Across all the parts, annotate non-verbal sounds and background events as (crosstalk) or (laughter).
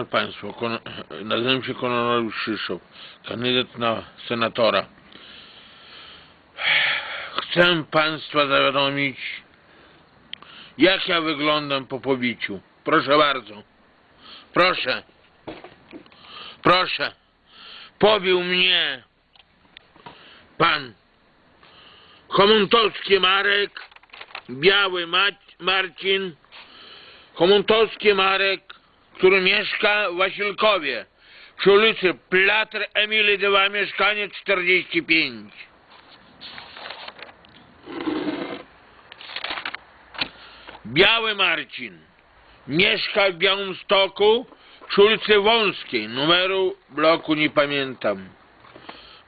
Szanowne Państwo, nazywam się Kononel Krzysztof, kandydat na senatora. Chcę Państwa zawiadomić, jak ja wyglądam po pobiciu. Proszę bardzo. Proszę. Proszę. Pobił mnie pan Homontowski Marek, Biały Marcin, Homontowski Marek, który mieszka w Wasilkowie, przy ulicy Platr Emilii 2, mieszkanie 45. Biały Marcin mieszka w Białymstoku przy ulicy Wąskiej, numeru bloku nie pamiętam.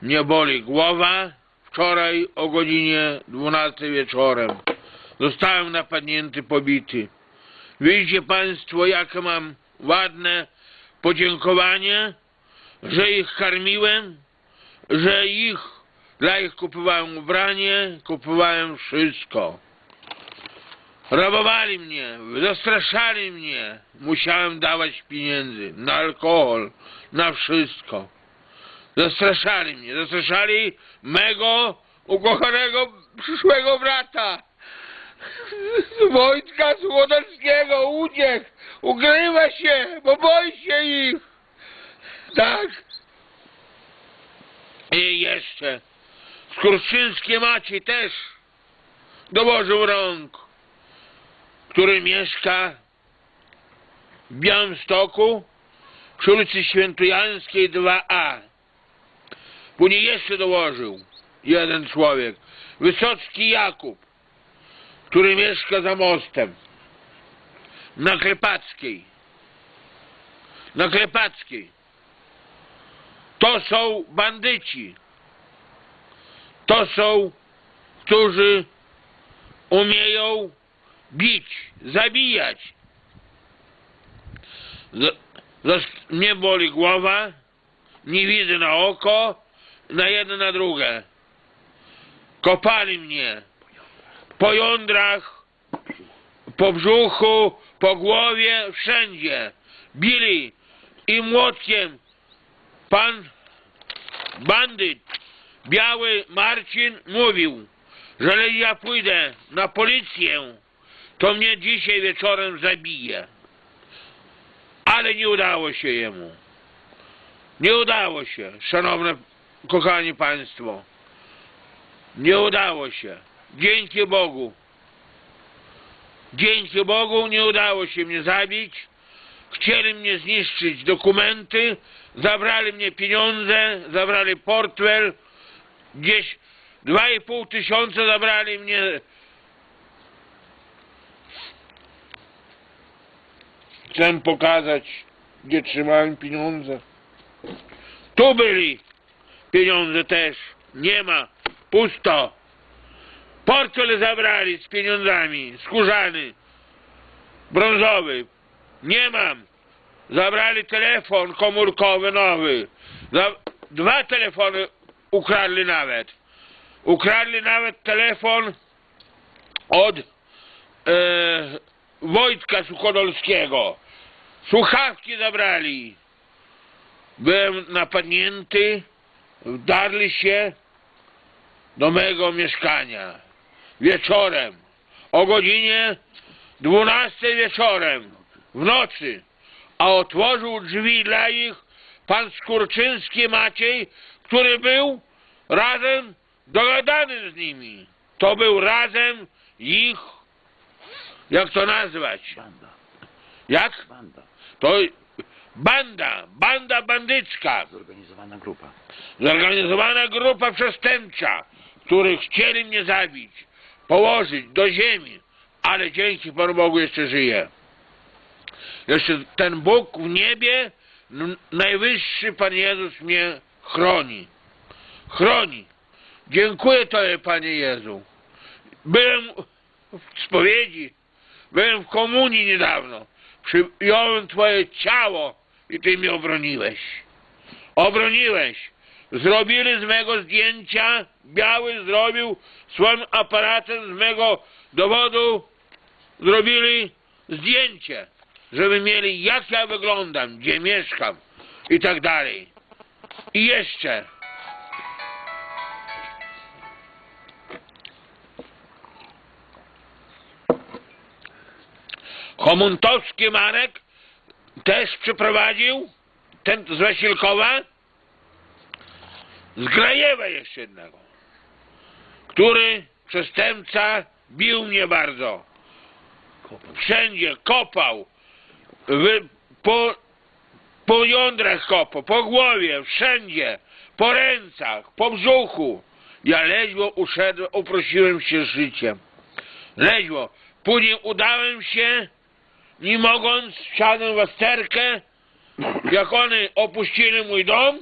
Mnie boli głowa. Wczoraj o godzinie 12 wieczorem zostałem napadnięty, pobity. Widzicie Państwo, jakie mam ładne podziękowanie, że ich karmiłem, że ich, dla ich kupowałem ubranie, kupowałem wszystko. Rabowali mnie, zastraszali mnie. Musiałem dawać pieniędzy na alkohol, na wszystko. Zastraszali mnie, zastraszali mego ukochanego przyszłego brata. (laughs) Wojtka Słodowskiego uciekł, ukrywa się, bo boi się ich. Tak. I jeszcze Skurczyński Maciej też dołożył rąk, który mieszka w Białymstoku przy ulicy Świętojańskiej 2A. Później jeszcze dołożył jeden człowiek, Wysocki Jakub, który mieszka za mostem na Klepackiej. Na Klepackiej. To są bandyci. To są, którzy umieją bić, zabijać. Mnie boli głowa, nie widzę na oko, na jedno, na drugie. Kopali mnie po jądrach, po brzuchu, po głowie, wszędzie. Bili i młotkiem. Pan bandyt, biały Marcin mówił, że ja pójdę na policję, to mnie dzisiaj wieczorem zabije. Ale nie udało się jemu. Nie udało się, szanowne, kochani państwo. Nie udało się. Dzięki Bogu. Dzięki Bogu nie udało się mnie zabić. Chcieli mnie zniszczyć dokumenty, zabrali mnie pieniądze, zabrali portfel, gdzieś dwa i pół tysiąca zabrali mnie. Chcę pokazać, gdzie trzymałem pieniądze. Tu byli pieniądze też. Nie ma. Pusto. Portfel zabrali z pieniądzami. Skórzany. Brązowy. Nie mam. Zabrali telefon komórkowy nowy. Dwa telefony ukradli nawet. Ukradli nawet telefon od e, Wojtka Suchodolskiego. Słuchawki zabrali. Byłem napadnięty, wdarli się do mego mieszkania wieczorem o godzinie 12 wieczorem w nocy, a otworzył drzwi dla ich pan Skurczyński Maciej, który był razem dogadany z nimi. To był razem ich, jak to nazwać? Banda, Jak? banda, To banda, banda bandycka. zorganizowana grupa. Zorganizowana grupa przestępcza, którzy chcieli mnie zabić, położyć do ziemi, ale dzięki Panu Bogu jeszcze żyję. Jeszcze ten Bóg w niebie, najwyższy Pan Jezus mnie chroni. Chroni. Dziękuję Tobie, Panie Jezu. Byłem w spowiedzi, byłem w komunii niedawno. Przyjąłem Twoje ciało i Ty mnie obroniłeś obroniłeś. Zrobili z mego zdjęcia, biały zrobił swoim aparatem z mego dowodu, zrobili zdjęcie. żeby mieli jak ja wyglądam, gdzie mieszkam i tak dalej. I jeszcze Homuntowski Marek też przyprowadził ten z Wasilkowa z Grajewa jeszcze jednego, który przestępca bił mnie bardzo. Wszędzie kopał, wy, po, po jądrach kopał, po głowie, wszędzie, po rękach, po brzuchu. Ja ledwo uszedłem, uprosiłem się z życiem. Ledwo. Później udałem się, nie mogąc, wsiadłem w sterkę, jak one opuścili mój dom,